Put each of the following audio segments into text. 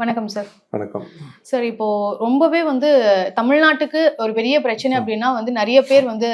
வணக்கம் சார் வணக்கம். சார் இப்போ ரொம்பவே வந்து தமிழ்நாட்டுக்கு ஒரு பெரிய பிரச்சனை அப்படின்னா வந்து நிறைய பேர் வந்து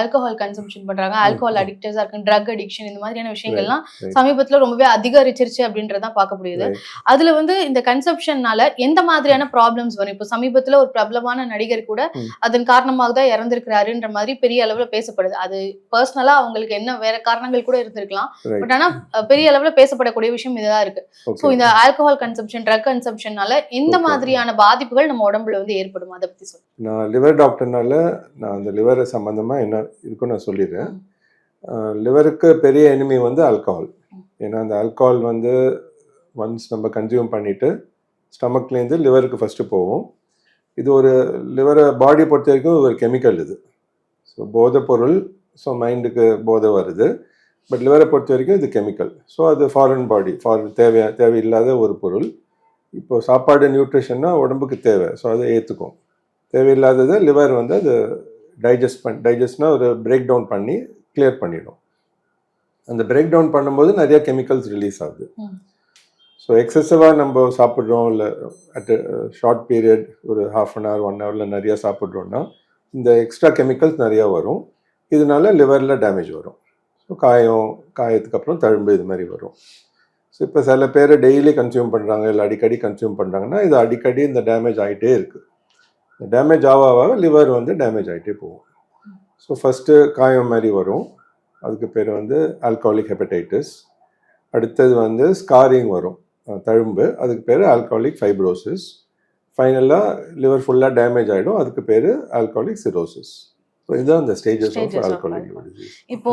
ஆல்கஹால் கன்சம்ஷன் பண்றாங்க. ஆல்கஹால் அடிக்டர்ஸா இருக்கு ட்ரக் அடிக்ஷன் இந்த மாதிரியான விஷயங்கள்லாம். சமீபத்துல ரொம்பவே அதிகரிச்சிருச்சு அப்படின்றதான் பார்க்க முடியுது. அதுல வந்து இந்த கன்சப்ஷன்னால எந்த மாதிரியான ப்ராப்ளம்ஸ் வரும்? இப்போ சமீபத்துல ஒரு பிரபலமான நடிகர் கூட. அதன் காரணமாக தான் இறந்திருக்கிறாருன்ற மாதிரி பெரிய அளவுல பேசப்படுது. அது பர்சனலா அவங்களுக்கு என்ன வேற காரணங்கள் கூட இருந்திருக்கலாம். பட் ஆனா பெரிய அளவுல பேசப்படக்கூடிய விஷயம் இதுதான் இருக்கு. ஸோ இந்த ஆல்கஹால் கன்சப்ஷன் ட்ரக் கன்சப்ஷன்னால எந்த Okay. மாதிரியான பாதிப்புகள் நம்ம உடம்புல வந்து ஏற்படும். அதை பத்தி சொல்லுங்க நான் லிவர் டாக்டர்னால நான் அந்த லிவரை சம்மந்தமா என்ன இருக்குன்னு நான் சொல்லிடுறேன். லிவருக்கு பெரிய எனிமி வந்து ஆல்கஹால் ஏன்னா அந்த ஆல்கஹால் வந்து ஒன்ஸ் நம்ம கன்சியூம் பண்ணிட்டு ஸ்டமக்லேருந்து லிவருக்கு ஃபஸ்ட்டு போகும். இது ஒரு லிவரை பாடி பொறுத்த வரைக்கும் ஒரு கெமிக்கல் இது. ஸோ போதை பொருள் ஸோ மைண்டுக்கு போதை வருது. பட் லிவரை பொறுத்த வரைக்கும் இது கெமிக்கல் ஸோ அது ஃபாரின் பாடி ஃபாரின் தேவை தேவையில்லாத ஒரு பொருள். இப்போ சாப்பாடு நியூட்ரிஷன்னா உடம்புக்கு தேவை. ஸோ அதை ஏற்றுக்கும் தேவையில்லாததை லிவர் வந்து அது டைஜஸ்ட் பண் டைஜஸ்ட்னா ஒரு பிரேக் டவுன் பண்ணி கிளியர் பண்ணிடும். அந்த பிரேக் டவுன் பண்ணும்போது நிறைய கெமிக்கல்ஸ் ரிலீஸ் ஆகுது. ஸோ எக்ஸசிவாக நம்ம சாப்பிட்றோம் இல்லை அட் ஷார்ட் பீரியட் ஒரு ஹாஃப் அன் ஹவர் ஒன் ஹவரில் நிறையா சாப்பிட்றோன்னா இந்த எக்ஸ்ட்ரா கெமிக்கல்ஸ் நிறையா வரும். இதனால லிவரில் டேமேஜ் வரும். ஸோ காயம் காயத்துக்கு அப்புறம் தழும்பு இது மாதிரி வரும். ஸோ இப்போ சில பேர் டெய்லி கன்சியூம் பண்ணுறாங்க இல்லை அடிக்கடி கன்சியூம் பண்ணுறாங்கன்னா இது அடிக்கடி இந்த டேமேஜ் ஆகிட்டே இருக்குது இந்த டேமேஜ் ஆக லிவர் வந்து டேமேஜ் ஆகிட்டே போகும். ஸோ ஃபஸ்ட்டு காயம் மாதிரி வரும். அதுக்கு பேர் வந்து ஆல்கஹாலிக் ஹெப்படைட்டிஸ் அடுத்தது வந்து ஸ்காரிங் வரும். தழும்பு. அதுக்கு பேர் ஆல்கஹாலிக் ஃபைப்ரோசிஸ் ஃபைனலாக லிவர் ஃபுல்லாக டேமேஜ் ஆகிடும் அதுக்கு பேர் ஆல்கஹாலிக் சிரோசிஸ் இதுதான் ஸ்டேஜஸ் ஆஃப் இப்போ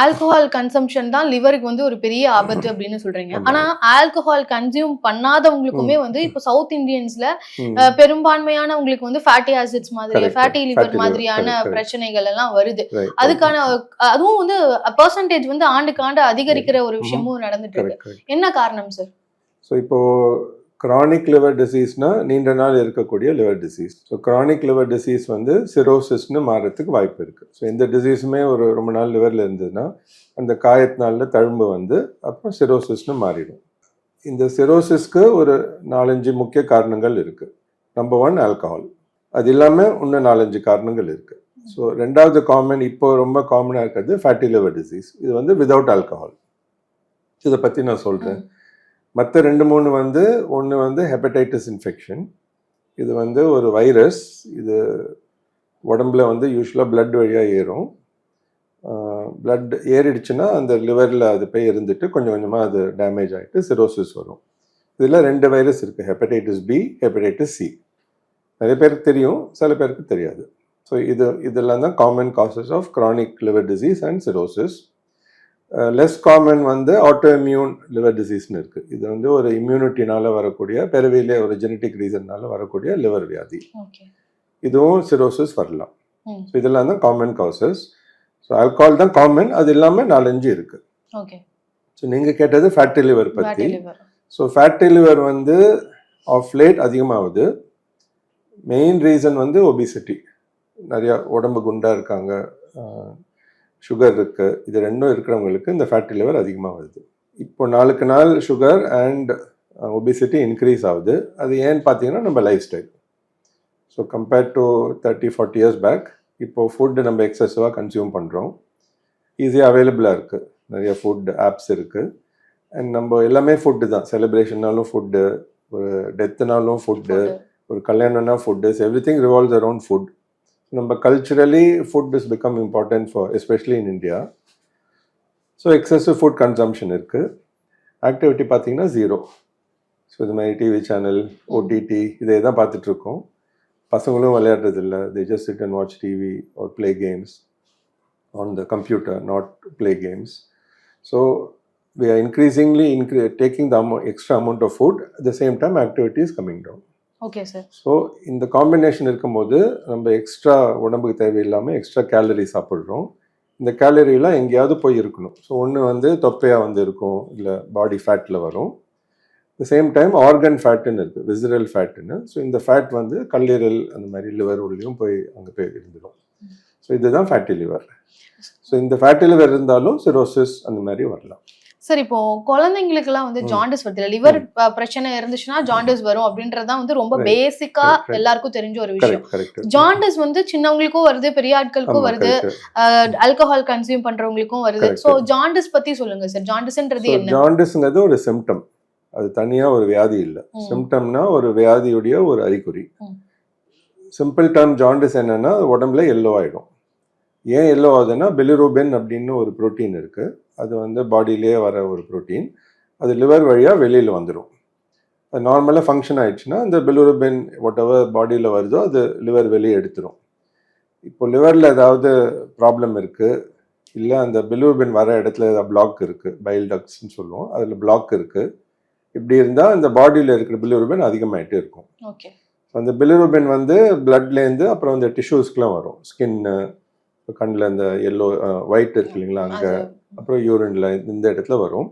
ஆல்கஹால் கன்சம்ஷன் தான் லிவருக்கு வந்து ஒரு பெரிய ஆபத்து அப்படின்னு சொல்றீங்க. ஆனா ஆல்கஹால் கன்சியூம் பண்ணாதவங்களுக்குமே வந்து இப்போ சவுத் இந்தியன்ஸ்ல பெரும்பான்மையானவங்களுக்கு வந்து ஃபேட்டி ஆசிட்ஸ் மாதிரி ஃபேட்டி லிவர் மாதிரியான. பிரச்சனைகள் எல்லாம் வருது. அதுக்கான அதுவும் வந்து பர்சன்டேஜ் வந்து ஆண்டுக்கு ஆண்டு அதிகரிக்கிற ஒரு விஷயமும் நடந்துட்டு இருக்கு. என்ன காரணம் சார் ஸோ இப்போ கிரானிக் லிவர் டிசீஸ்னா நீண்ட நாள் இருக்கக்கூடிய liver disease so chronic liver disease வந்து சிரோசிஸ்னு மாறத்துக்கு வாய்ப்பு இருக்குது ஸோ எந்த டிசீஸுமே ஒரு ரொம்ப நாள் லிவரில் இருந்ததுன்னா அந்த காயத்தினால தழும்பு வந்து அப்புறம் சிரோசிஸ்னு மாறிடும். இந்த சிரோசிஸ்க்கு ஒரு நாலஞ்சு முக்கிய காரணங்கள் இருக்குது நம்பர் ஒன் ஆல்கஹால் அது இல்லாமல் இன்னும் நாலஞ்சு காரணங்கள் இருக்குது ஸோ ரெண்டாவது காமன் இப்போ ரொம்ப காமனாக இருக்கிறது ஃபேட்டி லிவர் டிசீஸ் இது வந்து விதவுட் ஆல்கஹால் இதை பற்றி நான் சொல்கிறேன் மற்ற ரெண்டு மூணு வந்து ஒன்று வந்து ஹெப்படைட்டிஸ் இன்ஃபெக்ஷன் இது வந்து ஒரு வைரஸ் இது உடம்புல வந்து யூஸ்வலாக பிளட் வழியாக ஏறும். பிளட் ஏறிடுச்சுன்னா அந்த லிவரில் அது போய் இருந்துட்டு கொஞ்சம் கொஞ்சமாக அது டேமேஜ் ஆகிட்டு சிரோசிஸ் வரும். இதில் ரெண்டு வைரஸ் இருக்குது ஹெப்படைட்டிஸ் பி ஹெப்படைட்டிஸ் சி நிறைய பேருக்கு தெரியும் சில பேருக்கு தெரியாது. ஸோ இது இதெல்லாம் தான் common causes of chronic liver disease and cirrhosis less common வந்து ஆட்டோ இம்யூன் லிவர் டிசீஸ்னு இருக்குது இது வந்து ஒரு இம்யூனிட்டினால வரக்கூடிய பிறவியிலே ஒரு ஜெனட்டிக் ரீசன்னால வரக்கூடிய லிவர் வியாதி. இதுவும் சிரோசிஸ் வரலாம். ஸோ இதெல்லாம் தான் காமன் காசஸ் ஸோ ஆல்கஹால் தான் காமன் அது இல்லாமல் நாலஞ்சு இருக்குது ஓகே ஸோ நீங்கள் கேட்டது ஃபேட்டி லிவர் பற்றி ஸோ ஃபேட்டி லிவர் வந்து ஆஃப் லேட் அதிகமாகுது. மெயின் ரீசன் வந்து ஒபிசிட்டி நிறையா உடம்பு குண்டாக இருக்காங்க. சுகர் இருக்குது இது ரெண்டும் இருக்கிறவங்களுக்கு இந்த ஃபேட்டி லிவர் அதிகமாக வருது. இப்போ நாளுக்கு நாள் சுகர் அண்ட் ஒபிசிட்டி இன்க்ரீஸ் ஆகுது. அது ஏன்னு பார்த்தீங்கன்னா நம்ம life style so compared to thirty forty years back இப்போது ஃபுட்டு நம்ம எக்ஸசிவாக கன்சியூம் பண்ணுறோம் ஈஸியாக அவைலபிளாக இருக்குது நிறைய ஃபுட் ஆப்ஸ் இருக்குது அண்ட் நம்ம எல்லாமே ஃபுட்டு தான். செலிப்ரேஷன்னாலும் ஃபுட்டு ஒரு டெத்துனாலும் ஃபுட்டு ஒரு கல்யாணம்னா food every thing revolves around food நம்ம culturally food is become important for especially in India so excessive food consumption இருக்குது ஆக்டிவிட்டி பார்த்தீங்கன்னா ஜீரோ ஸோ இது மாதிரி டிவி சேனல் ஓடிடி இதை தான் பார்த்துட்ருக்கோம் பசங்களும் விளையாடுறதில்ல. They just sit and watch TV or play games on the computer not play games so we are increasingly incre- taking the amount extra amount of food. At the same time activity is coming down. Okay sir so இந்த combination இருக்கும்போது நம்ம extra உடம்புக்கு தேவையில்லாமல் extra gallery சாப்பிட்றோம். இந்த கேலரிலாம் எங்கேயாவது போய் இருக்கணும். ஸோ ஒன்று வந்து தொப்பையாக வந்து இருக்கும் இல்லை பாடி ஃபேட்டில் வரும். த சேம் டைம் ஆர்கன் ஃபேட்டுன்னு இருக்குது விசிரல் ஃபேட்டுன்னு ஸோ இந்த ஃபேட் வந்து கல்லீரல் அந்த மாதிரி லிவர் உள்ளேயும் போய் அங்கே போய் இருந்துடும் ஸோ இதுதான் ஃபேட்டி லிவர் ஸோ இந்த ஃபேட்டி லிவர் இருந்தாலும் சிரோசிஸ் அந்த மாதிரி வரலாம். சார் இப்போ குழந்தைங்களுக்குலாம் வந்து. ஜாண்டிஸ் வருது லிவர் பிரச்சனை இருந்துச்சுன்னா ஜாண்டிஸ் வரும் அப்படின்றதுதான் வந்து ரொம்ப. பேசிக்கா. எல்லாருக்கும் தெரிஞ்ச ஒரு விஷயம். ஜாண்டிஸ் வந்து சின்னவங்களுக்கும் வருது பெரிய ஆட்களுக்கும் வருது. ஆல்கஹால் கன்சியூம் பண்றவங்களுக்கும் வருது. சோ ஜாண்டிஸ் பத்தி சொல்லுங்க சார் ஜாண்டிஸ்ன்றது என்ன? ஜாண்டிஸ்ங்கிறது ஒரு சிம்டம் அது தனியா ஒரு வியாதி இல்லை. சிம்டம்னா ஒரு வியாதியுடைய ஒரு அறிகுறி. சிம்பிள் டேர்ம் ஜாண்டிஸ் என்னன்னா உடம்புல எல்லோ ஆயிடும். ஏன் எல்லோ ஆகுதுன்னா பெலிரூபின் அப்படின்னு ஒரு புரோட்டீன் இருக்கு. அது வந்து பாடியிலே வர ஒரு புரோட்டீன் அது லிவர் வழியா வெளியில வந்துடும் அது நார்மலாக ஃபங்க்ஷன் ஆயிடுச்சுன்னா அந்த பெலிரூபின் ஒட் எவர் பாடியில் வருதோ அது லிவர் வெளியே எடுத்துரும். இப்போ லிவரில் ஏதாவது ப்ராப்ளம் இருக்கு இல்லை அந்த பிலூபின் வர இடத்துல ஏதாவது பிளாக் இருக்கு பைல் டக்ஸ்ன்னு சொல்லுவோம் அதில் பிளாக் இருக்கு. இப்படி இருந்தால் அந்த பாடியில் இருக்கிற பிலிரூபின் அதிகமாயிட்டே இருக்கும். ஓகே அந்த பிலிரூபின் வந்து பிளட்லேருந்து அப்புறம் அந்த டிஷ்யூஸ்க்குலாம் வரும். ஸ்கின்னு கண்ணில் இந்த எல்லோ ஒயிட் இருக்கு இல்லைங்களா அங்கே அப்புறம் யூரின்ல இந்த இடத்துல வரும்.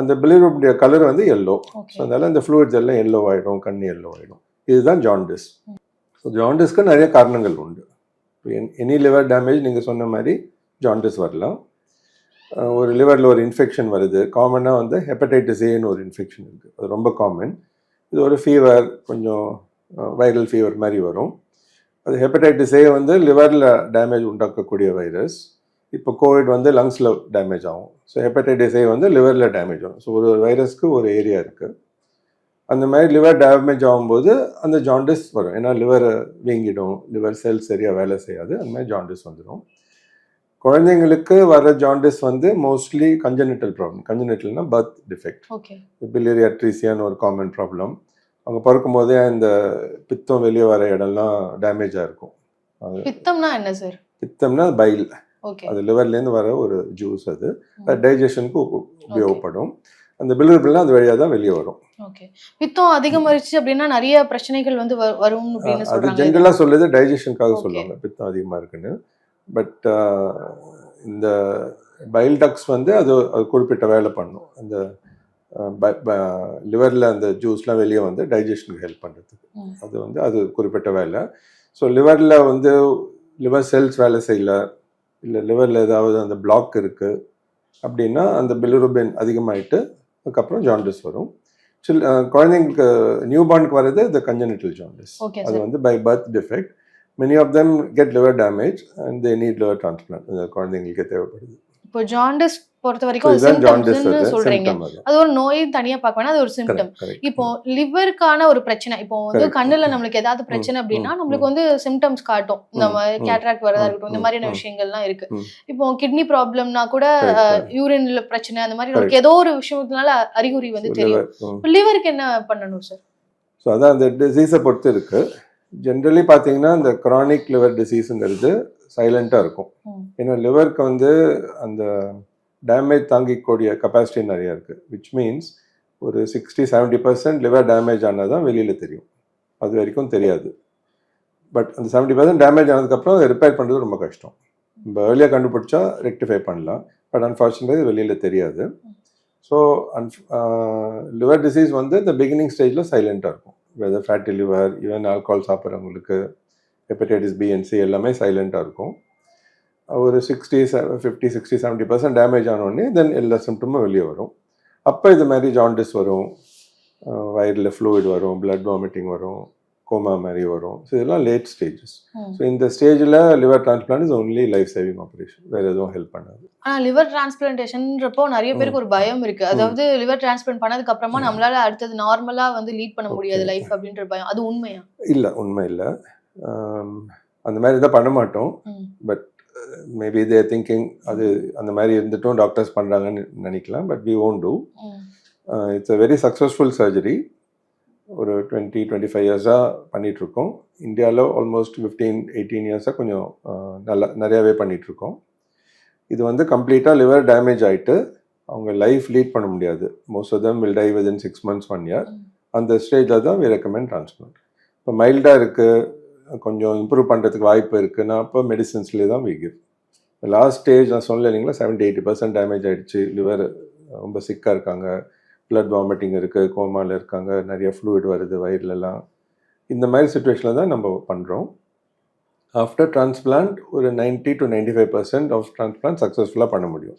அந்த பிலிரூபினுடைய கலர் வந்து எல்லோ ஸோ அதனால இந்த ஃப்ளூயிட்ஸ் எல்லாம் எல்லோ ஆகிடும் கண் எல்லோ ஆகிடும் இதுதான் ஜாண்டிஸ் ஸோ ஜாண்டிஸ்க்கு நிறைய காரணங்கள் உண்டு. எனி லிவர் டேமேஜ் நீங்கள் சொன்ன மாதிரி ஜாண்டிஸ் வரலாம். ஒரு லிவரில் ஒரு இன்ஃபெக்ஷன் வருது. காமனாக வந்து ஹெப்படைட்டிஸ் ஏன்னு ஒரு இன்ஃபெக்ஷன் இருக்குது அது ரொம்ப காமன் இது ஒரு ஃபீவர் கொஞ்சம் வைரல் ஃபீவர் மாதிரி வரும். அது ஹெப்படைட்டிஸ் ஏ வந்து லிவரில் டேமேஜ் உண்டாக்கக்கூடிய வைரஸ் இப்போ கோவிட் வந்து லங்ஸில் டேமேஜ் ஆகும். ஸோ ஹெப்படைட்டிஸ் ஏ வந்து லிவரில் டேமேஜ் ஆகும். ஸோ ஒரு வைரஸ்க்கு ஒரு ஏரியா இருக்குது அந்த மாதிரி லிவர் டேமேஜ் ஆகும்போது அந்த ஜாண்டிஸ் வரும். ஏன்னா லிவர் வீங்கிடும். லிவர் செல் சரியாக வேலை செய்யாது. அந்த மாதிரி ஜாண்டிஸ் வந்துடும் குழந்தைங்களுக்கு வர ஜாண்டிஸ் வந்து மோஸ்ட்லி கஞ்சனிட்டல் ப்ராப்ளம் கஞ்சனிட்டல்னா பர்த் டிஃபெக்ட் ஓகே பிலியரி அட்ரீசியான்னு ஒரு காமன் ப்ராப்ளம் அவங்க பிறக்கும் போதே அந்த பித்தம் வெளியே வர இடம்லாம் டேமேஜாக இருக்கும். பித்தம்னா என்ன சார் பித்தம்னா பைல் அது லிவர்லேருந்து வர ஒரு ஜூஸ் அது. அது டைஜஷனுக்கு உபயோகப்படும். அந்த பிலியர்லாம் அது வழியாக தான் வெளியே வரும். ஓகே. பித்தம் அதிகமாயிருச்சு அப்படின்னா நிறைய பிரச்சனைகள் வந்து வரும் அப்படின்னு அது ஜென்ரலாக சொல்லுது டைஜஷனுக்காக. சொல்லுவாங்க. பித்தம் அதிகமாக இருக்குன்னு பட் இந்த பைல் டக்ஸ் வந்து அது அது குறிப்பிட்ட வேலை பண்ணும். அந்த லிவரில் அந்த ஜூஸ்லாம் வெளியே வந்து டைஜஷனுக்கு ஹெல்ப் பண்ணுறதுக்கு. அது வந்து அது குறிப்பிட்ட வேலை. ஸோ லிவரில் வந்து லிவர் செல்ஸ் வேலை செய்யல. இல்லை லிவரில் ஏதாவது அந்த பிளாக் இருக்குது அப்படின்னா அந்த பிலிருபின் அதிகமாயிட்டு அதுக்கப்புறம் ஜாண்டிஸ் வரும். சில் குழந்தைங்களுக்கு நியூ பார்னுக்கு வர்றது இந்த கஞ்சனிட்டல் ஜாண்டிஸ் அது வந்து by birth defect many of them get liver damage and they need liver transplant குழந்தைங்களுக்கே தேவைப்படுது. இப்போ ஜாண்டிஸ் பொறுத்த வரைக்கும் சொல்றீங்க. அது. ஒரு நோய் தனியா பார்க்க வேணாம் அது ஒரு சிம்டம் இப்போ லிவருக்கான ஒரு பிரச்சனை இப்போ வந்து. கண்ணுல நம்மளுக்கு ஏதாவது பிரச்சனை அப்படின்னா நம்மளுக்கு வந்து சிம்டம்ஸ் காட்டும். இந்த ம், மாதிரி ம், கேட்ராக்ட் வரதா இருக்கட்டும் இந்த மாதிரியான. விஷயங்கள்லாம் இருக்கு. இப்போ கிட்னி ப்ராப்ளம்னா கூட யூரின்ல பிரச்சனை அந்த மாதிரி நமக்கு ஏதோ ஒரு விஷயத்தினால அறிகுறி வந்து தெரியும். லிவர் லிவருக்கு என்ன பண்ணணும் சார் ஸோ அதான் அந்த டிசீஸை பொறுத்து இருக்கு. ஜென்ரலி பார்த்தீங்கன்னா இந்த chronic லிவர் டிசீஸுங்கிறது சைலண்ட்டாக இருக்கும். ஏன்னா லிவருக்கு வந்து அந்த டேமேஜ் தாங்கிக்கூடிய கெப்பாசிட்டி நிறைய இருக்குது விச் மீன்ஸ் ஒரு sixty seventy percent liver damage ஆனால் தான் வெளியில் தெரியும். அது வரைக்கும் தெரியாது. பட் அந்த செவன்ட்டி பர்சன்ட் டேமேஜ் ஆனதுக்கப்புறம் அதை ரிப்பேர் பண்ணுறது ரொம்ப கஷ்டம். நம்ம ஏர்லியாக கண்டுபிடிச்சா ரெக்டிஃபை பண்ணலாம். பட் அன்ஃபார்ச்சுனேட்லி வெளியில் தெரியாது. ஸோ அன் லிவர் டிசீஸ் வந்து இந்த பிகினிங் ஸ்டேஜில் சைலண்ட்டாக இருக்கும். Whether fatty liver even alcohol சாப்பிட்றவங்களுக்கு hepatitis B and C எல்லாமே சைலண்ட்டாக இருக்கும். ஒரு sixty fifty sixty seventy percent damage ஆனோடனே தென் எல்லா சிம்டமும் வெளியே வரும். அப்போ இது மாதிரி ஜாண்டிஸ் வரும். வயிறில் ஃப்ளூயிட் வரும் பிளட் வாமிட்டிங் வரும் கோமா மாதிரி வரும். ஸோ இதெல்லாம் லேட் ஸ்டேஜஸ். ஸோ இந்த ஸ்டேஜில் liver transplant is only life saving operation வேறு எதுவும் ஹெல்ப் பண்ணாது. ஆனா லிவர் டிரான்ஸ்பிளான்டேஷன்றப்போ நிறைய பேருக்கு ஒரு பயம் இருக்கு. அதாவது லிவர் டிரான்ஸ்பிளான்ட் பண்ணதுக்கு அப்புறமா நம்மளால அடுத்தது நார்மலா வந்து லீட் பண்ண முடியாது. லைஃப் அப்படின்ற பயம். அது உண்மையா? இல்லை உண்மை இல்லை. அந்த மாதிரி தான் பண்ண மாட்டோம். பட் மேபி தே திங்கிங் அது அந்த மாதிரி இருந்துட்டும் டாக்டர்ஸ் பண்ணுறாங்கன்னு நினைக்கலாம். But we won't do. It's a very successful surgery ஒரு டுவெண்ட்டி டுவெண்ட்டி ஃபைவ் இயர்ஸாக பண்ணிகிட்ருக்கோம் இந்தியாவில் ஆல்மோஸ்ட் ஃபிஃப்டீன் எயிட்டீன் இயர்ஸாக கொஞ்சம் அஹ், நல்லா நிறையாவே பண்ணிகிட்ருக்கோம் இது வந்து கம்ப்ளீட்டாக லிவர் டேமேஜ் ஆகிட்டு அவங்க லைஃப் லீட் பண்ண முடியாது. Most of them will die with six months one year. அந்த ஸ்டேஜில் தான் வி ரெக்கமெண்ட் டிரான்ஸ்பிளான்ட் இப்போ மைல்டாக இருக்குது கொஞ்சம் இம்ப்ரூவ் பண்ணுறதுக்கு வாய்ப்பு இருக்குன்னா அப்போ மெடிசின்ஸ்லேயே தான் வி கிவ் லாஸ்ட் ஸ்டேஜ் நான் சொல்லல இல்லைங்களா செவன்ட்டி எயிட்டி பர்சன்ட் டேமேஜ் ஆகிடுச்சு லிவர் ரொம்ப சிக்காக இருக்காங்க பிளட் வாமிட்டிங் இருக்குது கோமாவில் இருக்காங்க நிறைய ஃப்ளூயிட் வருது வயிறுலலாம். இந்த மாதிரி சுச்சுவேஷனில் தான் நம்ம பண்ணுறோம் ஆஃப்டர் டிரான்ஸ்பிளான்ட் ஒரு 90 to ninety five percent of transplant சக்ஸஸ்ஃபுல்லாக பண்ண முடியும்.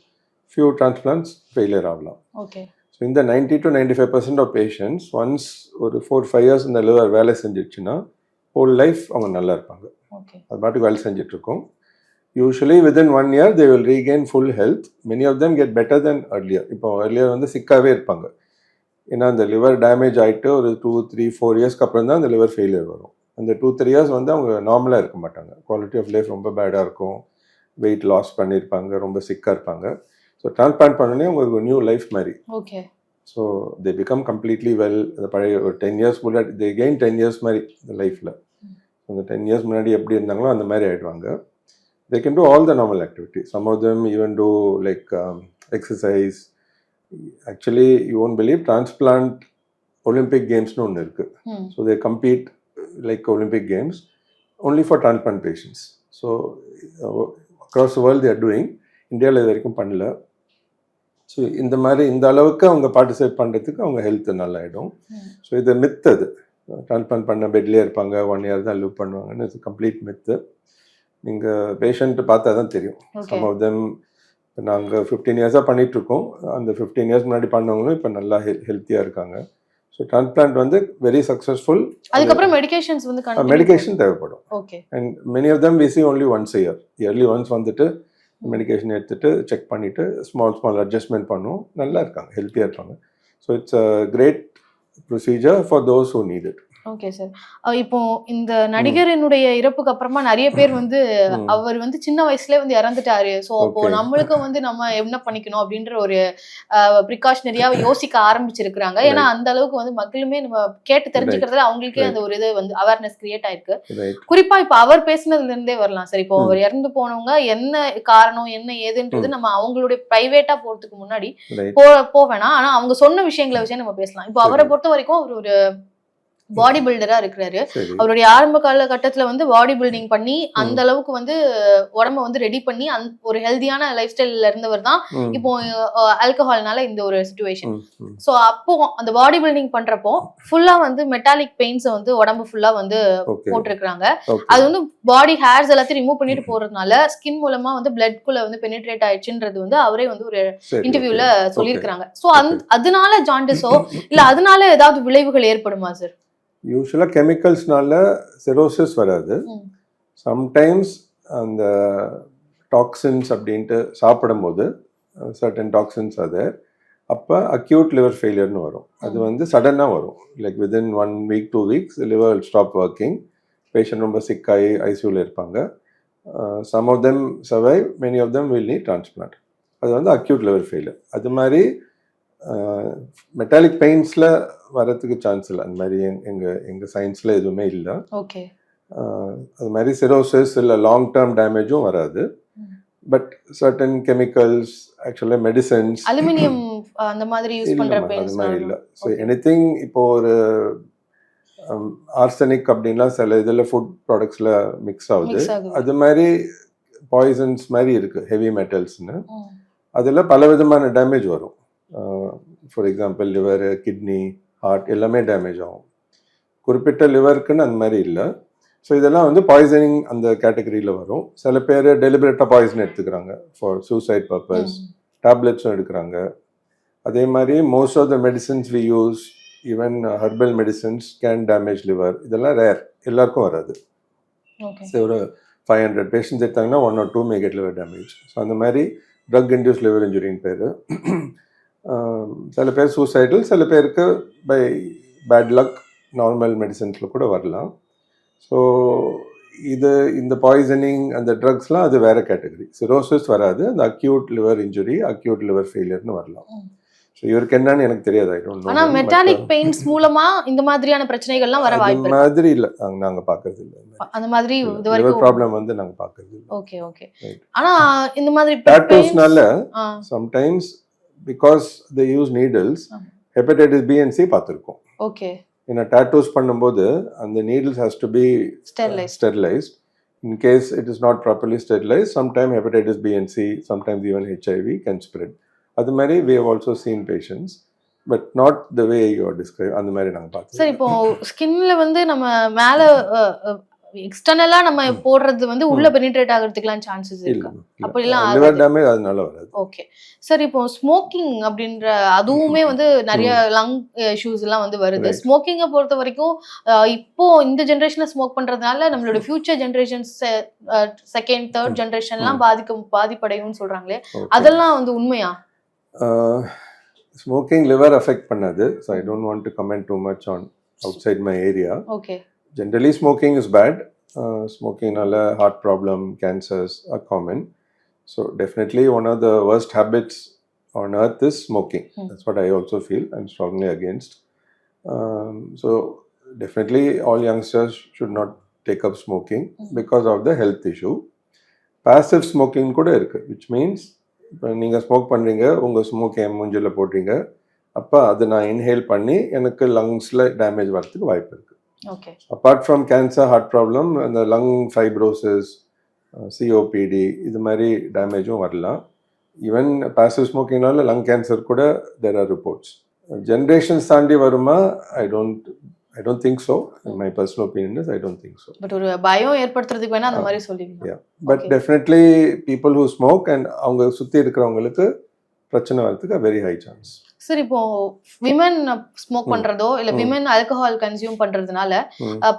ஃபியூ டிரான்ஸ்பிளான்ஸ் ஃபெயிலியர் ஆகலாம். ஓகே ஸோ இந்த ninety to ninety five percent of patients once ஒரு ஃபோர் ஃபைவ் இயர்ஸ் இந்த லிவர் வேலை செஞ்சிடுச்சுன்னா ஹோல் லைஃப் அவங்க நல்லா இருப்பாங்க. ஓகே அது பாட்டுக்கு வேலை செஞ்சுட்டு இருக்கோம் usually within one year they will regain full health many of them get better than earlier. இப்போ earlier வந்து சிக்காவே இருப்பாங்க. ஏன்னா அந்த லிவர் டேமேஜ் ஆகிட்டு ஒரு டூ த்ரீ ஃபோர் இயர்ஸ்க்கு அப்புறம் தான் அந்த லிவர் ஃபெயிலியர் வரும். அந்த டூ த்ரீ இயர்ஸ் வந்து அவங்க நார்மலாக இருக்க மாட்டாங்க. குவாலிட்டி ஆஃப் லைஃப் ரொம்ப பேடாக இருக்கும். வெயிட் லாஸ் பண்ணியிருப்பாங்க. ரொம்ப சிக்காக இருப்பாங்க. ஸோ டிரான்ஸ்பிளான்ட் பண்ணோடனே உங்களுக்கு நியூ லைஃப் மாதிரி. Okay so they become completely well அந்த பழைய ஒரு டென் இயர்ஸ் முன்னாடி தே கெயின் டென் இயர்ஸ் மாதிரி இந்த லைஃப்பில் அந்த டென் இயர்ஸ் முன்னாடி எப்படி இருந்தாங்களோ அந்த மாதிரி ஆயிடுவாங்க. They can do all the normal activity some of them even do like exercise actually you won't believe transplant Olympic கேம்ஸ்னு ஒன்று இருக்குது so they compete like Olympic games only for transplant patients so across the world they're doing இந்தியாவில் இது வரைக்கும் பண்ணல. So இந்த மாதிரி இந்த அளவுக்கு அவங்க பார்ட்டிசிபேட் பண்ணுறதுக்கு அவங்க ஹெல்த் நல்லாயிடும். ஸோ இது மித் அது டிரான்ஸ்பிளான்ட் பண்ண பெட்லேயே இருப்பாங்க ஒன் இயர் தான் லிவ் பண்ணுவாங்கன்னு கம்ப்ளீட் மித்து நீங்கள் பேஷண்ட் பார்த்தா தான் தெரியும். சம் ஆஃப் தெம் நாங்கள் ஃபிஃப்டீன் இயர்ஸாக பண்ணிகிட்ருக்கோம் அந்த ஃபிஃப்டீன் இயர்ஸ் முன்னாடி பண்ணவங்களும் இப்போ நல்லா ஹெல் ஹெல்த்தியாக இருக்காங்க. ஸோ டிரான்ஸ்பிளான்ட் வந்து வெரி சக்ஸஸ்ஃபுல் அதுக்கப்புறம் மெடிகேஷன்ஸ் வந்து மெடிகேஷன் தேவைப்படும். Okay and many of them visit only once year yearly once வந்துட்டு மெடிகேஷன் எடுத்துட்டு செக் பண்ணிவிட்டு ஸ்மால் ஸ்மால் அட்ஜஸ்ட்மெண்ட் பண்ணுவோம். நல்லா இருக்காங்க ஹெல்த்தியாக இருக்காங்க so it's a great procedure for those who need it okay sir இப்போ இந்த நடிகரினுடைய இறப்புக்கு அப்புறமா நிறைய பேர் வந்து. அவர் வந்து சின்ன வயசுலயே வந்து இறந்துட்டாரு. சோ அப்போ. நம்மளுக்கும் வந்து நம்ம என்ன பண்ணிக்கணும் அப்படின்ற ஒரு ப்ரிகாஷனரியா யோசிக்க ஆரம்பிச்சிருக்கிறாங்க. ஏன்னா அந்த அளவுக்கு வந்து மக்களுமே நம்ம கேட்டு தெரிஞ்சுக்கிறதுல அவங்களுக்கே. அந்த ஒரு இது வந்து அவேர்னஸ் கிரியேட் ஆயிருக்கு. குறிப்பா இப்ப அவர் பேசுனதுல இருந்தே வரலாம் சார் இப்போ. அவர் இறந்து போனவங்க என்ன காரணம் என்ன ஏதுன்றது நம்ம அவங்களுடைய பிரைவேட்டா போறதுக்கு முன்னாடி போ போவேணாம். ஆனா அவங்க சொன்ன விஷயங்களை வச்சே நம்ம பேசலாம். இப்போ அவரை. பொறுத்த வரைக்கும் அவர் ஒரு பாடி பில்டரா இருக்கிறாரு அவருடைய ஆரம்ப காலகட்டத்துல வந்து பாடி பில்டிங் பண்ணி அந்த அளவுக்கு வந்து உடம்ப வந்து ரெடி பண்ணி ஒரு ஹெல்தியான லைஃப் ஸ்டைல்ல இருந்தவர் தான். இப்போ ஆல்கஹால்னால இந்த ஒரு சுச்சுவேஷன். சோ அப்போ அந்த பாடி பில்டிங் பண்றப்போ ஃபுல்லா வந்து மெட்டாலிக் பெயிண்ட்ஸ் வந்து உடம்பு ஃபுல்லா வந்து ஓகே. அது வந்து பாடி ஹேர்ஸ் எல்லாத்தையும் ரிமூவ் பண்ணிட்டு போறதுனால ஸ்கின் மூலமா வந்து பிளட் குள்ள வந்து பெனிட்ரேட் ஆயிடுச்சுன்றது வந்து அவரே வந்து ஒரு இன்டர்வியூல. சொல்லியிருக்காங்க சோ அந்த அதனால ஜாண்டிஸோ இல்ல அதனால ஏதாவது விளைவுகள் ஏற்படுமா சார் யூஸ்வலாக கெமிக்கல்ஸ்னால செரோசிஸ் வராது. சம்டைம்ஸ் அந்த டாக்ஸின்ஸ் அப்படின்ட்டு சாப்பிடும்போது சர்டன் டாக்ஸின்ஸ் அது அப்போ அக்யூட் லிவர் ஃபெயிலியர்னு வரும். அது. வந்து சடனாக வரும். Like within one week two weeks liver stop working patient ரொம்ப சிக்காகி ஐசியூவில் இருப்பாங்க. Some of them survive many of them will need transplant அது வந்து அக்யூட் லிவர் ஃபெயிலியர் அது மாதிரி மெட்டாலிக் பெயின்ஸில் வரதுக்கு சான்ஸ் இல்லை. அந்த மாதிரி எங்கள் எங்கள் சயின்ஸில் எதுவுமே இல்லை. ஓகே அது மாதிரி சிரோசிஸ் இல்லை லாங் டேர்ம் டேமேஜும் வராது. பட் சர்டன் கெமிக்கல்ஸ் ஆக்சுவலாக மெடிசன்ஸ் அலுமினியம் அந்த மாதிரி யூஸ் அது பெயிண்ட்ஸ் மாதிரி இல்லை. ஸோ. எனிதிங் இப்போ ஒரு ஆர்சனிக் அப்படின்லாம் சில இதில் ஃபுட் ப்ராடக்ட்ஸில் மிக்ஸ் ஆகுது. அது மாதிரி பாய்சன்ஸ் மாதிரி இருக்கு ஹெவி மெட்டல்ஸ்னு. அதில் பல விதமான டேமேஜ் வரும். For example liver kidney heart எல்லாமே டேமேஜ் ஆகும். குறிப்பிட்ட லிவருக்குன்னு அந்த மாதிரி இல்லை. ஸோ இதெல்லாம் வந்து பாய்சனிங் அந்த கேட்டகரியில் வரும். சில பேர் டெலிபரேட்டாக பாய்சன் எடுத்துக்கிறாங்க. For suicide purpose hmm. டேப்லெட்ஸும் எடுக்கிறாங்க. அதே மாதிரி most of the medicines we use even herbal medicines can damage liver இதெல்லாம் ரேர் எல்லாருக்கும் வராது. சரி ஒரு ஃபைவ் ஹண்ட்ரட் பேஷண்ட்ஸ் எடுத்தாங்கன்னா one or two may get liver damage so அந்த மாதிரி ட்ரக் இன்டியூஸ் லிவர் இன்ஜுரின்னு பேர். சில பேர் சூசைடல் சில பேருக்கு பை பேட் லக் நார்மல் மெடிசன்ஸில் கூட வரலாம். ஸோ இது இந்த பாய்சனிங் அந்த ட்ரக்ஸ்லாம் அது வேற கேட்டகரி சிரோசிஸ் வராது அந்த acute liver injury acute liver ஃபெயிலியர்னு வரலாம். ஸோ இவருக்கு என்னன்னு எனக்கு தெரியாது ஆனா மெட்டாலிக் பெயிண்ட்ஸ் மூலமா இந்த மாதிரியான பிரச்சனைகள்லாம் வர வாய்ப்பு மாதிரி இல்லை. நாங்கள் பார்க்கறது இல்லை. அந்த மாதிரி இது வரைக்கும் ப்ராப்ளம் வந்து நாங்கள் பார்க்கறது இல்லை. Okay okay. ஆனா இந்த மாதிரி டாட்டூஸ்னால sometimes because they use needles. Hepatitis B and C பார்த்துருக்கோம். ஓகே ஏன்னா டாட்டூஸ் பண்ணும்போது அந்த needles has to be sterilise sterilised in case it is not properly sterilise sometime hepatitis B and C sometimes even HIV can spread அது மாதிரி we have also seen patients but not the way you describe அந்த மாதிரி நாங்கள் sir பார்த்தோம் இப்போ ஸ்கின்ல வந்து நம்ம மேல எக்ஸ்டர்னலா நம்ம. போடுறது வந்து உள்ள பெனிட்ரேட் ஆகிறதுக்குலாம் சான்சஸ் இருக்கு? அப்படிலாம். டேமேஜ் அதனால வராது. ஓகே சார் இப்போ ஸ்மோக்கிங் அப்படின்ற அதுவுமே வந்து நிறைய லங் இஷ்யூஸ் எல்லாம் வந்து வருது. ஸ்மோக்கிங்கை பொறுத்த வரைக்கும் இப்போ இந்த ஜென்ரேஷன்ல ஸ்மோக் பண்றதுனால நம்மளோட ஃபியூச்சர் ஜென்ரேஷன்ஸ் செகண்ட் தேர்ட். ஜென்ரேஷன்லாம் ம். பாதிக்கும் பாதிப்படையும்னு சொல்றாங்களே. அதெல்லாம் வந்து உண்மையா? ஸ்மோக்கிங் லிவர் அஃபெக்ட் பண்ணாது. So I don't want to comment too much on outside my area okay generally smoking is bad ஸ்மோக்கிங்னால heart problem cancers are common so definitely one of the worst habits on earth is smoking. That's what I also feel and strongly against so definitely all youngsters should not take up smoking. Because of the health issue passive smoking கூட இருக்குது which means இப்போ நீங்கள் smoke பண்ணுறீங்க உங்கள் smoke என் மூஞ்சில் போடுறீங்க அப்போ அதை நான் இன்ஹேல் பண்ணி எனக்கு லங்ஸில் டேமேஜ் வரதுக்கு வாய்ப்பு இருக்குது apart from cancer heart problem அந்த லங் ஃபைப்ரோசிஸ் சிஓபிடி இது மாதிரி டேமேஜும் வரலாம். ஈவன் பாசிவ் ஸ்மோக்கிங்னால லங் கேன்சர் கூட தேர் ஆர் ரிப்போர்ட்ஸ் ஜென்ரேஷன்ஸ் தாண்டி வருமா? I don't I don't think so my personal opinion is I don't think so but ஒரு பயம் ஏற்படுத்துறதுக்கு வேணா அந்த மாதிரி சொல்லுவீங்க. But. Definitely people who smoke and அவங்க சுற்றி இருக்கிறவங்களுக்கு பிரச்சனை வரதுக்கு வெரி ஹை சான்ஸ் சார் இப்போ விமன் ஸ்மோக். பண்றதோ இல்ல. விமன் ஆல்கஹால் கன்சியூம் பண்றதுனால.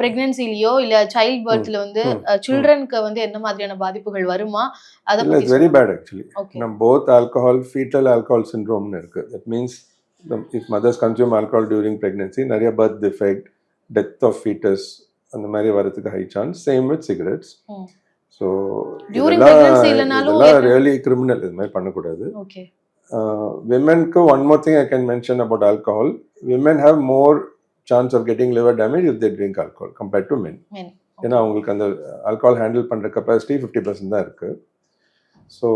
பிரெக்னன்சிலயோ இல்ல சைல்ட் பர்த்ல வந்து. சில்ட்ரனுக்கு வந்து என்ன மாதிரியான பாதிப்புகள் வருமா? அத it's very bad actually okay நம்ம போத் ஆல்கஹால் ஃபீட்டல் ஆல்கஹால் சிண்ட்ரோம்னு இருக்கு. That means if mothers consume alcohol during pregnancy நிறைய birth defect death of foetus அந்த மாதிரி வரதுக்கு high chance same with cigarettes. So இதெல்லாம் ரியலி கிரிமினல் இது மாதிரி பண்ணக்கூடாது. விமென்க்கு one more thing I can mention about alcohol women have more chance of getting liver damage if they drink alcohol compared to men Men. ஏன்னா அவங்களுக்கு அந்த alcohol handle பண்ணுற capacity fifty percent தான் இருக்குது so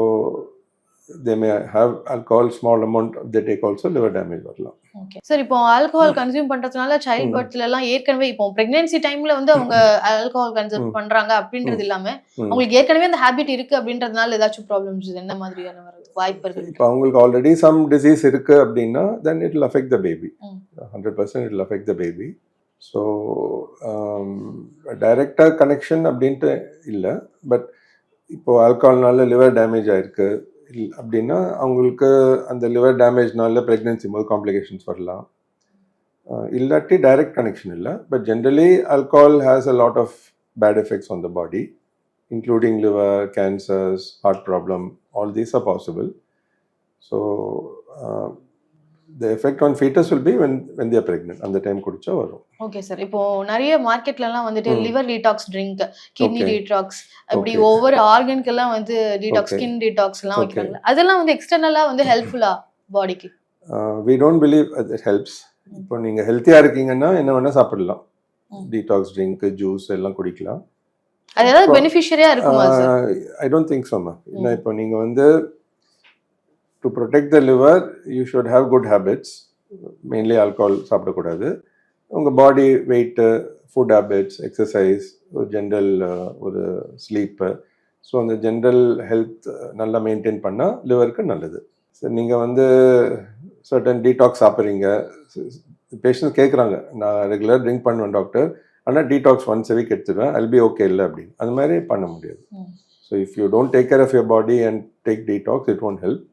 they may have alcohol small amount they take also liver damage வரலாம். Okay sir இப்போ alcohol consume பண்றதுனால child. பர்த்ல எல்லாம் ஏற்கனவே இப்போ பிரெக்னன்சி டைம்ல வந்து அவங்க ஆல்கஹால் கன்சியூம். பண்றாங்க அப்படின்றது இல்லாம. அவங்களுக்கு ஏற்கனவே அந்த ஹேபிட் இருக்கு அப்படின்றதுனால ஏதாச்சும் ப்ராப்ளம்ஸ் என்ன மாதிரியான வாய்ப்பு இருக்கு? இப்போ அவங்களுக்கு ஆல்ரெடி சம் டிசீஸ் இருக்கு அப்படின்னா then it will affect the baby. Hundred percent it affect the baby so டைரக்டாக கனெக்ஷன் அப்படின்ட்டு இல்லை பட் இப்போ ஆல்கஹால்னால லிவர் டேமேஜ் ஆயிருக்கு. அப்படின்னா அவங்களுக்கு அந்த லிவர் டேமேஜ்னால ப்ரெக்னென்சி போது காம்ப்ளிகேஷன்ஸ் வரலாம். இல்லாட்டி டைரக்ட் கனெக்ஷன் இல்லை. But generally alcohol has a lot of bad effects on the body including liver cancers heart problem all these are possible. So the effect on fetus will be when, when they are pregnant. அந்த time குடிச்சா வரும் okay sir இப்போ நிறைய மார்க்கெட்ல எல்லாம் வந்துட்டு. Liver detox drink kidney. Detox Okay. ஒவ்வொரு ஆர்கனுக்கு எல்லாம் வந்து டீடாக்ஸ். ஸ்கின் டீடாக்ஸ் எல்லாம் Okay. வைக்கிறாங்க அதெல்லாம் வந்து எக்ஸ்டர்னலா வந்து ஹெல்ப்ஃபுல்லா பாடிக்கு we don't believe it helps இப்போ நீங்கள் ஹெல்த்தியாக இருக்கீங்கன்னா என்ன வேணால் சாப்பிடலாம். டீடாக்ஸ் ட்ரிங்க் ஜூஸ் எல்லாம் குடிக்கலாம் அது ஏதாவது இப்போ- பெனிஃபிஷியரியா இருக்குமா sir I don't think so ma'am. இப்போ நீங்கள் வந்து to protect the liver you should have good habits mainly alcohol சாப்பிடக்கூடாது. உங்கள் body weight food habits exercise ஒரு ஜென்ரல் ஒரு ஸ்லீப்பு ஸோ அந்த ஜென்ரல் ஹெல்த் நல்லா மெயின்டைன் பண்ணால் லிவருக்கு நல்லது. சரி நீங்கள் வந்து சர்டன் டீடாக்ஸ் சாப்பிட்றீங்க. பேஷண்ட் கேட்குறாங்க நான் ரெகுலர் ட்ரிங்க் பண்ணுவேன் டாக்டர் ஆனால் டீடாக்ஸ் ஒன்ஸ் வீக் எடுத்துடுவேன். அல் பி ஓகே இல்லை அப்படின்னு. அது மாதிரி பண்ண முடியாது. So if you don't take care of your body and take detox it won't help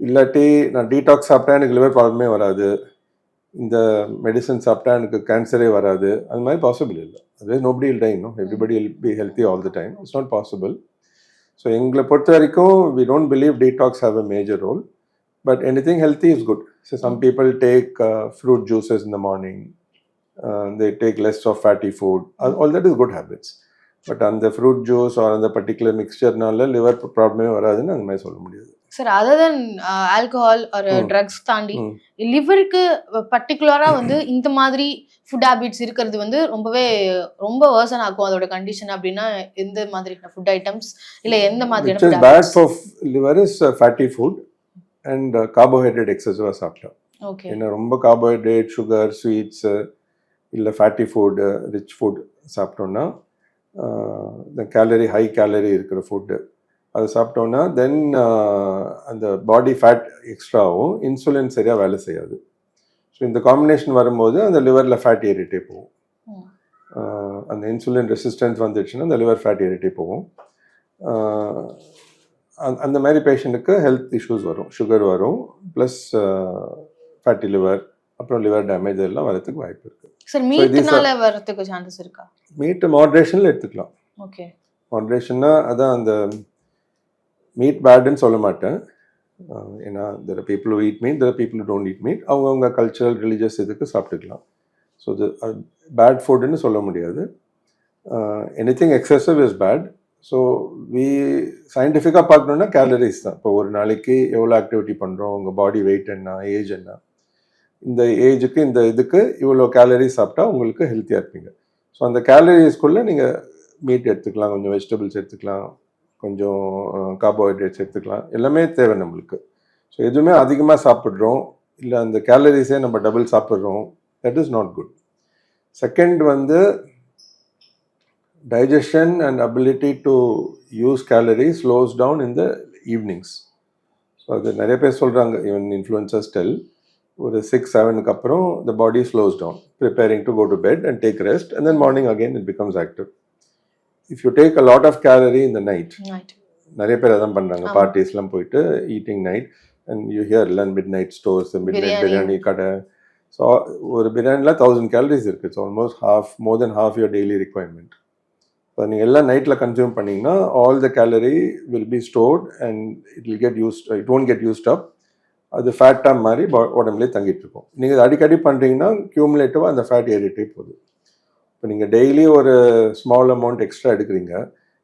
இல்லாட்டி நான் டீடாக்ஸ் சாப்பிட்டா எனக்கு லிவர் ப்ராப்ளமே வராது. இந்த மெடிசன் சாப்பிட்டா எனக்கு கேன்சரே வராது. அது மாதிரி பாசிபிள் இல்லை. அதுவே nobody will time everybody will be healthy all the time it's not possible so எங்களை பொறுத்த வரைக்கும் we don't believe detox have a major role but any thing healthy is good so some people take fruit juices in the morning they take less of fatty food all that is good habits but அந்த fruit juice or அந்த particular மிக்சர்னால liver ப்ராப்ளமே வராதுன்னு அந்த மாதிரி சொல்ல முடியாது. Sir other தென் alcohol ஒரு. ட்ரக்ஸ் தாண்டி. லிவருக்கு பர்டிகுலரா வந்து இந்த மாதிரி ஃபுட் ஹேபிட்ஸ் இருக்கிறது வந்து ரொம்பவே ரொம்ப வேர்சன் ஆகும் அதோட கண்டிஷன் அப்படின்னா எந்த மாதிரியான ஃபுட் ஐட்டம்ஸ் இல்ல எந்த மாதிரியான which is food bad habits? for liver is uh, fatty food and uh, carbohydrate excessive சாப்பிட்டா ஓகே ஏன்னா ரொம்ப கார்போஹைட்ரேட் சுகர் ஸ்வீட்ஸு இல்லை ஃபேட்டி ஃபுட் ரிச் ஃபுட் சாப்பிட்டோன்னா கேலரி ஹை கேலரி இருக்கிற ஃபுட்டு அது சாப்பிட்டோன்னா தென் அந்த பாடி ஃபேட் எக்ஸ்ட்ராவும் இன்சுலின் சரியாக வேலை செய்யாது. ஸோ இந்த காம்பினேஷன் வரும்போது அந்த லிவரில் ஃபேட் ஏறிட்டே போகும். அந்த இன்சுலின் ரெசிஸ்டன்ஸ் வந்துடுச்சுன்னா அந்த லிவர் ஃபேட் ஏறிட்டே போகும். அந்த- மாதிரி பேஷண்ட்டுக்கு ஹெல்த் இஷ்யூஸ் வரும். சுகர் வரும். ப்ளஸ் ஃபேட்டி லிவர் அப்புறம் லிவர் டேமேஜ் எல்லாம் வரதுக்கு வாய்ப்பு இருக்குது சார் மீட்னால வரதுக்கு சான்சஸ் இருக்கா? மீட் மாட்ரேஷனில் எடுத்துக்கலாம். ஓகே மாட்ரேஷன்னா அதான் அந்த மீட் பேடுன்னு சொல்ல மாட்டேன். ஏன்னா there people eat meat there people don't eat meat அவங்கவுங்க கல்ச்சரல் ரிலீஜியஸ் இதுக்கு சாப்பிட்டுக்கலாம். ஸோ இது பேட் ஃபுட்டுன்னு சொல்ல முடியாது. Any thing excessive is bad so we சயின்டிஃபிக்காக பார்க்கணுன்னா கேலரிஸ் தான். இப்போ ஒரு நாளைக்கு எவ்வளோ ஆக்டிவிட்டி பண்ணுறோம் உங்கள் பாடி வெயிட் என்ன ஏஜ் என்ன? இந்த ஏஜுக்கு இந்த இதுக்கு இவ்வளோ கேலரிஸ் சாப்பிட்டா உங்களுக்கு ஹெல்த்தியாக இருப்பீங்க. ஸோ அந்த கேலரிஸ்க்குள்ளே நீங்கள் மீட் எடுத்துக்கலாம் கொஞ்சம் வெஜிடபிள்ஸ் எடுத்துக்கலாம். கொஞ்சம் கார்போஹைட்ரேட்ஸ் எடுத்துக்கலாம். எல்லாமே தேவை நம்மளுக்கு. ஸோ எதுவுமே அதிகமாக சாப்பிட்றோம். இல்லை அந்த கேலரிஸே நம்ம டபுள் சாப்பிட்றோம். That is not good second வந்து digestion and ability to use calorie slows down in the evenings so அது நிறைய பேர் சொல்கிறாங்க ஈவன் இன்ஃப்ளூயன்சஸ் டெல் ஒரு சிக்ஸ் செவனுக்கு அப்புறம் the body slows down preparing to go to bed and take rest and then morning again it becomes active if you take a lot of calorie இந்த night நிறைய பேர் அதான் பண்ணுறாங்க. பார்ட்டிஸ்லாம் போயிட்டு eating night and you hear லன் midnight stores midnight biryani. கடை. So ஒரு பிரியாணியில் தௌசண்ட் கேலரிஸ் இருக்குது so almost half more than half your daily requirement so நீங்கள் எல்லாம் நைட்டில் கன்சியூம் பண்ணிங்கன்னா all the calorie will be stored and it will get used it won't get used up அது ஃபேட்டாக மாதிரி உடம்புலேயே தங்கிட்டு இருக்கும். நீங்கள் அடிக்கடி பண்ணுறீங்கன்னா கியூமுலேட்டிவாக அந்த ஃபேட் ஏறிட்டே போகுது. இப்போ நீங்கள் டெய்லி ஒரு ஸ்மால் அமௌண்ட் எக்ஸ்ட்ரா எடுக்கிறீங்க.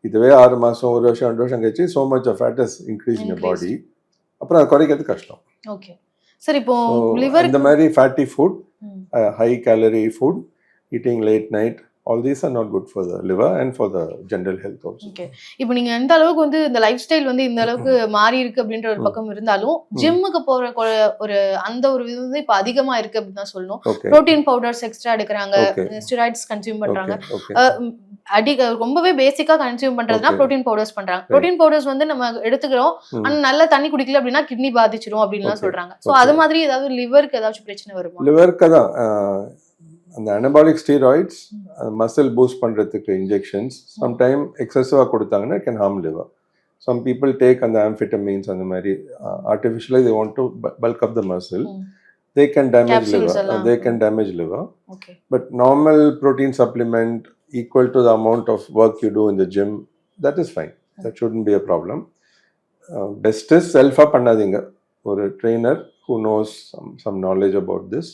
இதுவே ஆறு மாதம் ஒரு வருஷம் ரெண்டு வருஷம் கழிச்சு fat has increased in your Increased. பாடி அப்புறம் அது குறைக்கிறது கஷ்டம். ஓகே சார் இப்போ இந்த மாதிரி fatty food high calorie food eating late night all these are not good for the liver and for the general health also okay இப்போ நீங்க எந்த அளவுக்கு வந்து இந்த லைஃப் ஸ்டைல் வந்து இந்த அளவுக்கு மாறி இருக்கு அப்படின்ற ஒரு ம். பக்கம் இருந்தாலும் ஜிம்முக்கு போற கொ- ஒரு அந்த ஒரு இது வந்து இப்போ அதிகமா இருக்கு அப்படின்னு தான் சொல்லணும். புரோட்டீன் பவுடர்ஸ் எக்ஸ்ட்ரா எடுக்கிறாங்க. ஸ்டிராய்ட்ஸ் கன்சியூம் பண்றாங்க. அதிக ரொம்பவே பேசிக்கா கன்சியூம் பண்றதுனா. புரோட்டீன் பவுடர்ஸ் பண்றாங்க. புரோட்டீன் பவுடர்ஸ் வந்து நம்ம எடுத்துக்கிறோம். ம். ஆனா நல்லா தண்ணி குடிக்கல அப்படின்னா கிட்னி பாதிச்சிரும் அப்படின்லாம் Okay. சொல்றாங்க. சோ. அது மாதிரி ஏதாவது லிவருக்கு ஏதாச்சும் பிரச்சனை வருமா? லிவருக்கு தான் அந்த அனபாலிக் ஸ்டீராய்ட்ஸ் மசில் பூஸ்ட் பண்ணுறதுக்கு இன்ஜெக்ஷன்ஸ் சம்டைம் எக்ஸசிவாக கொடுத்தாங்கன்னா can harm liver some people take அந்த ஆம்ஃபிட்டமீன்ஸ் அந்த மாதிரி ஆர்டிஃபிஷியலாக they want to bu- bulk up the muscle ம். they can damage Capsules liver எல்லாம். they can damage liver okay but normal protein supplement equal to the amount of work you do in the gym that is fine that shouldn't be a problem uh, best is self-ஆ பண்ணாதீங்க ஒரு trainer who knows some, some knowledge about this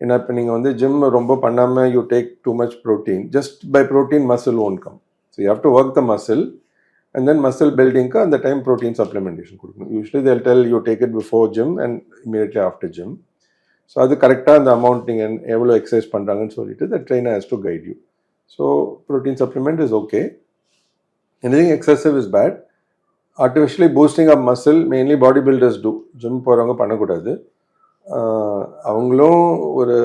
ஏன்னா இப்போ நீங்கள் வந்து gym ரொம்ப பண்ணாமல் you take too much protein just by protein muscle won't come so you have to work the muscle and then muscle பில்டிங்க்கு அந்த டைம் ப்ரோட்டீன் சப்ளிமெண்டேஷன் கொடுக்கணும். Usually they'll tell you take it before gym and immediately after gym so அது கரெக்டாக அந்த amount நீங்கள் எவ்வளோ exercise பண்ணுறாங்கன்னு சொல்லிட்டு the trainer has to guide you so protein supplement is okay anything excessive is bad artificially boosting up muscle mainly body builders do gym போகிறவங்க பண்ணக்கூடாது. அவங்களும் ஒரு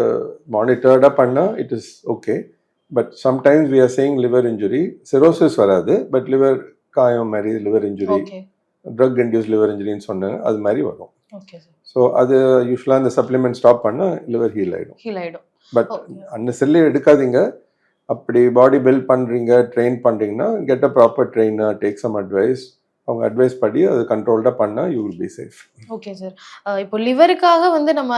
மானிட்டர்டாக பண்ணால் it is okay but sometimes we are saying liver injury cirrhosis வராது. But liver காயம் மாதிரி liver injury drug induced liver இன்ஜுரின்னு சொன்னேன் அது மாதிரி வரும். ஸோ அது யூஸ்வலாக அந்த சப்ளிமெண்ட் ஸ்டாப் பண்ணால் லிவர் ஹீல் ஆகிடும் ஹீல் ஆயிடும். But Okay. அன்னெசரிலி எடுக்காதீங்க. அப்படி பாடி பில்ட் பண்ணுறீங்க ட்ரெயின் பண்ணுறீங்கன்னா get a proper trainer take some advice அவங்க அட்வைஸ் படி அது கண்ட்ரோல்டாக பண்ணால் you will be safe okay sir இப்போ லிவருக்காக வந்து நம்ம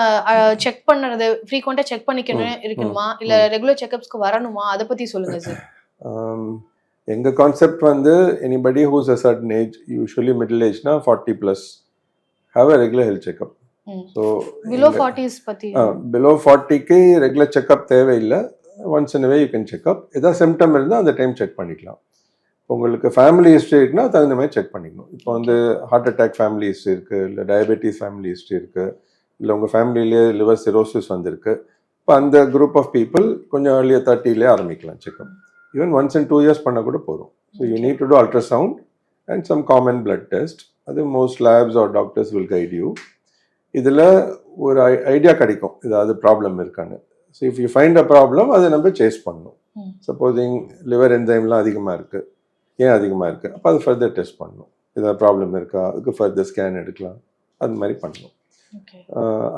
செக் பண்ணுறது ஃப்ரீக்வெண்ட்டாக செக் பண்ணிக்கணும் இருக்கணுமா? இல்ல ரெகுலர் செக்கப்ஸ்க்கு வரணுமா? அதை பத்தி சொல்லுங்க சார் எங்கள் கான்செப்ட் வந்து anybody who's a certain age usually middle ஏஜ்னா forty plus have a regular health checkup. So below forties பத்தி பிலோ ஃபார்ட்டிக்கு ரெகுலர் செக்அப் தேவையில்லை. Once in way you can checkup ஏதாவது சிம்டம் இருந்தால் அந்த டைம் செக் பண்ணிக்கலாம். உங்களுக்கு ஃபேமிலி ஹிஸ்ட்ரி இருக்குன்னா தகுந்த மாதிரி செக் பண்ணிக்கணும். இப்போ வந்து ஹார்ட் அட்டாக் ஃபேமிலி ஹிஸ்ட்ரி இருக்குது இல்லை டயபெட்டிஸ் ஃபேமிலி ஹிஸ்ட்ரி இருக்குது இல்லை உங்கள் ஃபேமிலியிலே லிவர் சிரோசிஸ் வந்திருக்கு. இப்போ அந்த குரூப் ஆஃப் பீப்புள் கொஞ்சம் ஏர்லியர் தேர்ட்டிலே ஆரம்பிக்கலாம் checkup even once in two years பண்ண கூட போதும். So you need to do ultrasound and some common blood test அது most labs or doctors will guide you இதில் ஒரு ஐடியா கிடைக்கும். ஏதாவது ப்ராப்ளம் இருக்கான்னு. So if you find a problem அதை நம்ம சேஸ் பண்ணணும். சப்போஸிங் லிவர் என்சைம்லாம் அதிகமாக இருக்குது ஏன் அதிகமாக இருக்குது அப்போ அது ஃபர்தர் டெஸ்ட் பண்ணணும் ஏதாவது ப்ராப்ளம் இருக்கா? அதுக்கு ஃபர்தர் ஸ்கேன் எடுக்கலாம். அது மாதிரி பண்ணணும்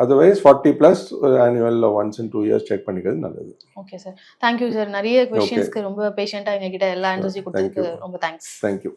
otherwise forty plus annual once in two years check பண்ணிக்கிறது நல்லது. ஓகே சார் தேங்க்யூ சார் நிறைய கொஸ்டின்ஸ்க்கு ரொம்ப பேஷண்ட்டாக எங்ககிட்ட எல்லா ஆன்சர்ஸையும். கொடுத்ததுக்கு ரொம்ப தேங்க்ஸ் தேங்க்யூ